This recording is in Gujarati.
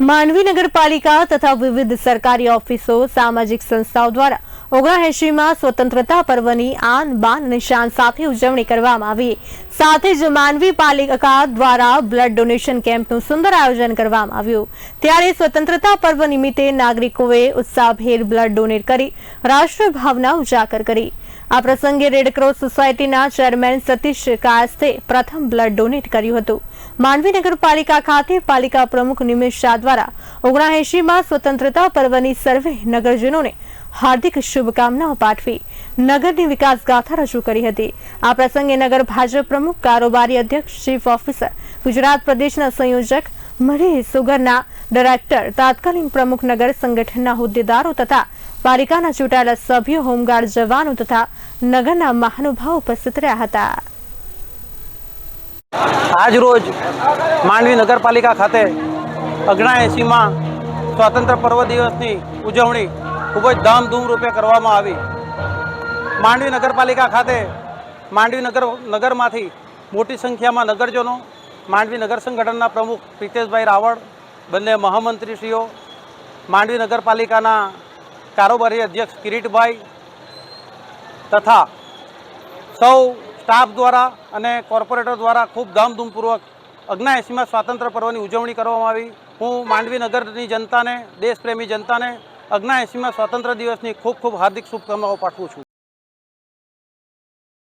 માંડવી નગરપાલિકા તથા વિવિધ સરકારી ઓફિસો સામાજિક સંસ્થાઓ દ્વારા ઓગણએંશીમાં સ્વતંત્રતા પર્વની આન બાન નિશાન સાથે ઉજવણી કરવામાં આવી. સાથે જ માંડવી પાલિકા દ્વારા બ્લડ ડોનેશન કેમ્પનું સુંદર આયોજન કરવામાં આવ્યું. ત્યારે સ્વતંત્રતા પર્વ નિમિત્તે નાગરિકોએ ઉત્સાહભેર બ્લડ ડોનેટ કરી રાષ્ટ્રભાવના ઉજાગર કરી. આ પ્રસંગે રેડક્રોસ સોસાયટીના ચેરમેન સતીશ કાયસ્તે પ્રથમ બ્લડ ડોનેટ કર્યું હતું. માંડવી નગરપાલિકા ખાતે પાલિકા પ્રમુખ નિમેશ શાહ દ્વારા ઓગણાએંશીમાં સ્વતંત્રતા પર્વની સર્વે નગરજનોને હાર્દિક શુભકામનાઓ પાઠવી નગરની વિકાસ ગાથા રજૂ કરી હતી. આ પ્રસંગે નગર ભાજપ પ્રમુખ કારોબારી અધ્યક્ષ ચીફ ઓફિસર ગુજરાત પ્રદેશના સંયોજક મરી સુગરના ડાયરેક્ટર તાત્કાલિન પ્રમુખ નગર સંગઠનના હોદ્દેદારો તથા પાલિકાના ચૂંટાયેલા સભ્યો, હોમગાર્ડ જવાનો તથા નગરના મહાનુભાવ ઉપસ્થિત રહ્યા હતા. આજ રોજ માંડવી નગરપાલિકા ખાતે અગણા એંસીમાં સ્વાતંત્ર પર્વ દિવસની ઉજવણી ખૂબ જ ધામધૂમ રૂપે કરવામાં આવી. માંડવી નગરપાલિકા ખાતે માંડવી નગર નગરમાંથી મોટી સંખ્યામાં નગરજનો માંડવી નગર સંગઠનના પ્રમુખ પ્રિતેશભાઈ રાવળ, બંને મહામંત્રીશ્રીઓ, માંડવી નગરપાલિકાના કારોબારી અધ્યક્ષ કિરીટભાઈ તથા સૌ સ્ટાફ દ્વારા અને કોર્પોરેટર દ્વારા ખૂબ ધામધૂમપૂર્વક અગ્નાએંસીમાં સ્વાતંત્ર્ય પર્વની ઉજવણી કરવામાં આવી. હું માંડવી નગરની જનતાને, દેશપ્રેમી જનતાને અગ્નાએંસીમાં સ્વાતંત્ર્ય દિવસની ખૂબ ખૂબ હાર્દિક શુભકામનાઓ પાઠવું છું.